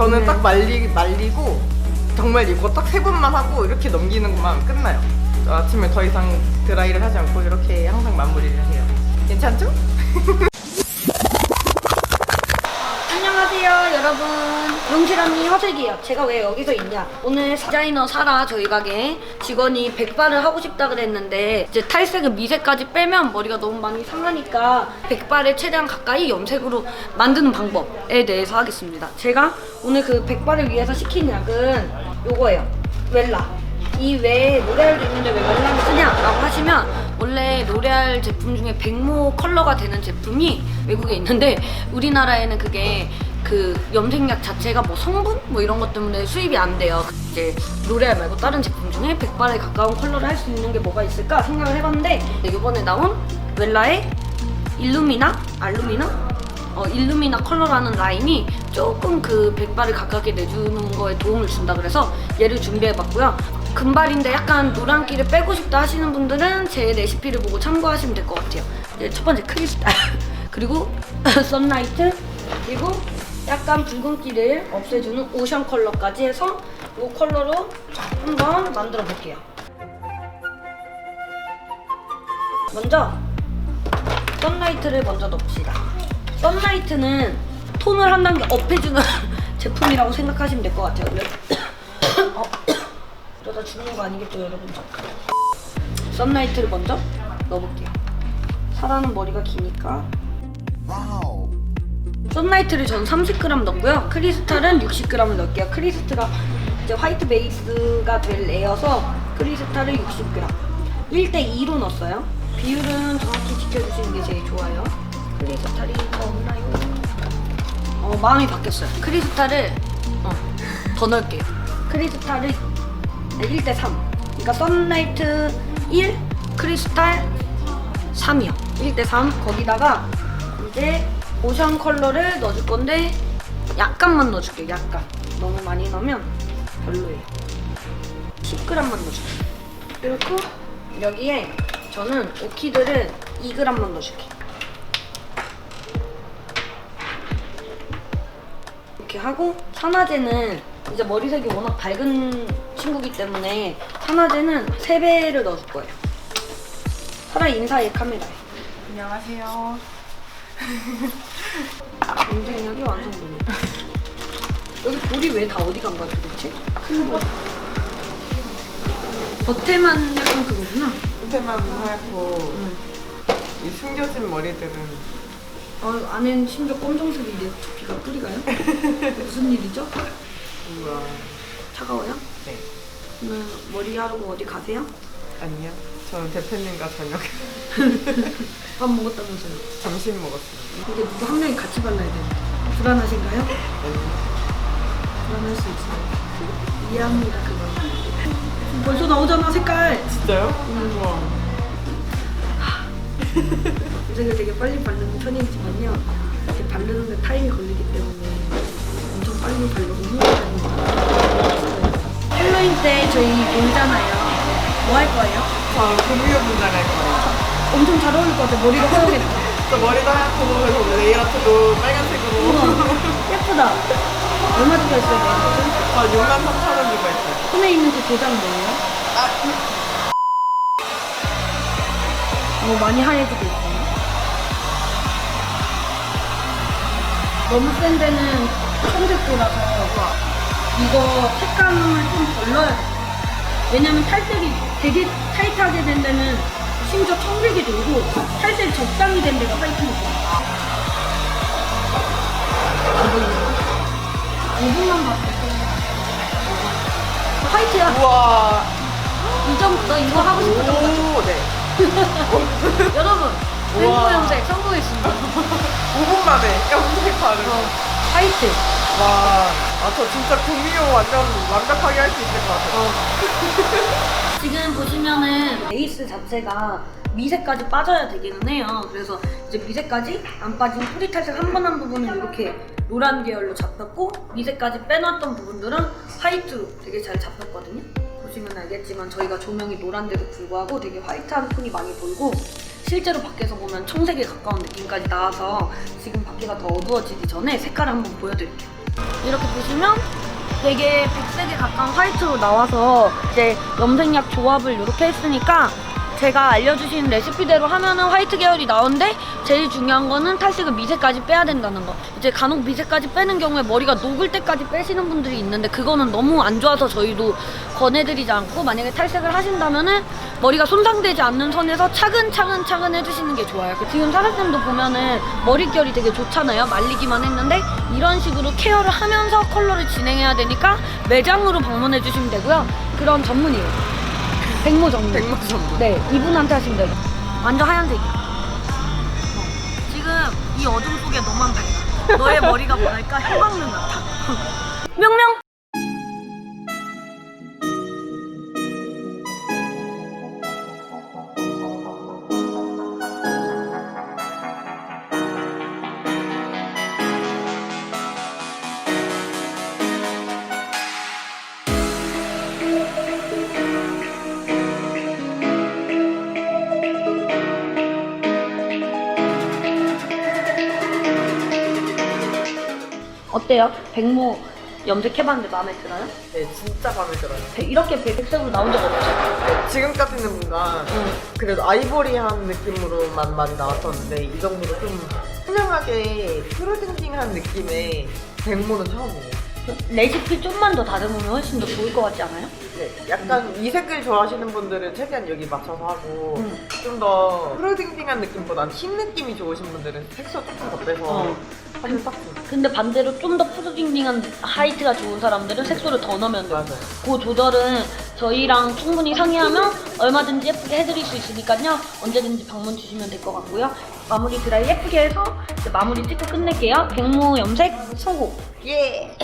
저는 네. 딱 말리, 말리고 정말 이거 딱 세 번만 하고 이렇게 넘기는 것만 끝나요. 저 아침에 더 이상 드라이를 하지 않고 이렇게 항상 마무리를 해요. 괜찮죠? 여러분 용실 언니 허슬기예요. 제가 왜 여기서 있냐? 오늘 디자이너 사라 저희 가게 직원이 백발을 하고 싶다 그랬는데 이제 탈색을 미색까지 빼면 머리가 너무 많이 상하니까 백발을 최대한 가까이 염색으로 만드는 방법에 대해서 하겠습니다. 제가 오늘 그 백발을 위해서 시킨 약은 요거예요. 웰라 이 외에 로레알도 있는데 왜 웰라를 쓰냐라고 하시면 원래 로레알 제품 중에 백모 컬러가 되는 제품이 외국에 있는데 우리나라에는 그게 그 염색약 자체가 뭐 성분 뭐 이런 것 때문에 수입이 안 돼요. 이제 로레알 말고 다른 제품 중에 백발에 가까운 컬러를 할 수 있는 게 뭐가 있을까 생각을 해봤는데 이번에 나온 웰라의 일루미나 알루미나 어, 일루미나 컬러라는 라인이 조금 그 백발을 가깝게 내주는 거에 도움을 준다 그래서 얘를 준비해봤고요. 금발인데 약간 노란기를 빼고 싶다 하시는 분들은 제 레시피를 보고 참고하시면 될 것 같아요. 첫 번째 크리스탈 그리고 선라이트 그리고 약간 붉은기를 없애주는 오션 컬러까지 해서 이 컬러로 한번 만들어 볼게요. 먼저 선라이트를 먼저 넣읍시다. 선라이트는 톤을 한 단계 업해주는 제품이라고 생각하시면 될 것 같아요. 어, 이러다 죽는 거 아니겠죠, 여러분? 선라이트를 먼저 넣어볼게요. 사라는 머리가 기니까. 선라이트를 전 30g 넣고요. 크리스탈은 60g을 넣을게요. 크리스탈가 이제 화이트 베이스가 될 애여서 크리스탈을 60g. 1대2로 넣었어요. 비율은 정확히 지켜주시는 게 제일 좋아요. 크리스탈이 더 없나요? 어, 마음이 바뀌었어요. 크리스탈을 어, 더 넣을게요. 크리스탈을 1대 3. 그러니까 선라이트 1, 크리스탈 3이요. 1대 3. 거기다가 이제 오션 컬러를 넣어줄 건데 약간만 넣어줄게요. 약간. 너무 많이 넣으면 별로예요. 10g만 넣어줄게요. 그리고 여기에 저는 오키드를 2g만 넣어줄게요. 이렇게 하고 산화제는 이제 머리색이 워낙 밝은 친구기 때문에 산화제는 3배를 넣어줄 거예요. 사라 인사해 카메라에. 안녕하세요. 경쟁력이 완성되네. 여기 볼이 왜 다 어디 간 거야 도대체? 큰 볼. 겉에만 약간 그거구나. 밑에만 하얗고 이 숨겨진 머리들은 어, 안엔 심지어 검정색인데 두피가 뿌리가요? 무슨 일이죠? 우와. 차가워요? 네. 오늘 머리 하루고 어디 가세요? 아니요. 저는 대표님과 저녁 밥 먹었다면서요? 점심 먹었습니다. 근데 누구 한 명이 같이 발라야 되는데 불안하신가요? 아니요. 불안할 수 있어요. 이해합니다 그건. 벌써 나오잖아 색깔. 진짜요? 우와. 염색을 되게 빨리 바르는 편이지만요. 이렇게 바르는데 타임이 걸리기 때문에 엄청 빨리 바르고 후회합니다. 할로윈 때 저희 놀잖아요. 뭐 할 거예요? 저 금요 분장 할 거예요. 엄청 잘 어울릴 것 같아. 머리가 하얗겠다. 저 머리도 하얗고 그래서 네일 아트도 빨간색으로 예쁘다. 얼마 주고 했어요? 저 6만 3천 원 주고 했어요. 손에 있는 그 도장 뭐예요? 아, 어, 많이 하얘지고 있어요. 너무 센 데는 청색도라서 이거 색감을 좀 걸러야 돼. 왜냐면 탈색이 되게 타이트하게 된 데는 심지어 청색이 돌고 탈색 적당히 된 데가 화이트인 거야. 5분만 봤어. 화이트야. 우와. 이전부터 이거 하고 싶은 거 오, 네. 여러분 우와. 왼쪽 염색 성공했습니다 5분 만에 염색 바르고. 어, 화이트 와, 아, 저 진짜 구미호 완전 완벽하게 할 수 있을 것 같아요. 지금 보시면은 베이스 자체가 미세까지 빠져야 되기는 해요. 그래서 이제 미세까지 안 빠진 뿌리 탈색 한 번 한 부분은 이렇게 노란 계열로 잡혔고 미세까지 빼놨던 부분들은 화이트로 되게 잘 잡혔거든요. 보시면 알겠지만 저희가 조명이 노란데도 불구하고 되게 화이트한 톤이 많이 돌고 실제로 밖에서 보면 청색에 가까운 느낌까지 나와서 지금 밖에가 더 어두워지기 전에 색깔을 한번 보여드릴게요. 이렇게 보시면 되게 백색에 가까운 화이트로 나와서 이제 염색약 조합을 이렇게 했으니까 제가 알려주신 레시피대로 하면은 화이트 계열이 나오는데 제일 중요한 거는 탈색을 미세까지 빼야 된다는 거. 이제 간혹 미세까지 빼는 경우에 머리가 녹을 때까지 빼시는 분들이 있는데 그거는 너무 안 좋아서 저희도 권해드리지 않고 만약에 탈색을 하신다면은 머리가 손상되지 않는 선에서 차근차근 차근 해주시는 게 좋아요. 그 지금 사라쌤도 보면은 머릿결이 되게 좋잖아요. 말리기만 했는데 이런 식으로 케어를 하면서 컬러를 진행해야 되니까 매장으로 방문해 주시면 되고요. 그런 전문이에요. 백모 전문. 백모 전문. 네, 이분한테 하시면 돼요. 완전 하얀색이야. 어. 지금 이 어둠 속에 너만 밝아. 너의 머리가 뭐랄까 해방눈 같아. 명명. 어때요? 백모 염색해봤는데 마음에 들어요? 네, 진짜 마음에 들어요. 백- 이렇게 백색으로 나온 적 없죠? 네, 지금까지는 뭔가 응. 그래도 아이보리한 느낌으로만 많이 나왔었는데 이 정도로 좀 투명하게 푸르딩딩한 느낌의 백모는 처음이에요. 레시피 좀만 더 다듬으면 훨씬 더 좋을 것 같지 않아요? 네, 약간 이 색을 좋아하시는 분들은 최대한 여기 맞춰서 하고 음. 좀더 푸르딩딩한 느낌보다는 흰 느낌이 좋으신 분들은 색소 조금 더 빼서 어. 하면 딱. 근데 반대로 좀 더 푸드딩딩한 하이트가 좋은 사람들은 색소를 더 넣으면 돼요. 맞아요. 그 조절은 저희랑 충분히 상의하면 얼마든지 예쁘게 해드릴 수 있으니까요. 언제든지 방문 주시면 될 것 같고요. 마무리 드라이 예쁘게 해서 이제 마무리 찍고 끝낼게요. 백모 염색 성공. 예!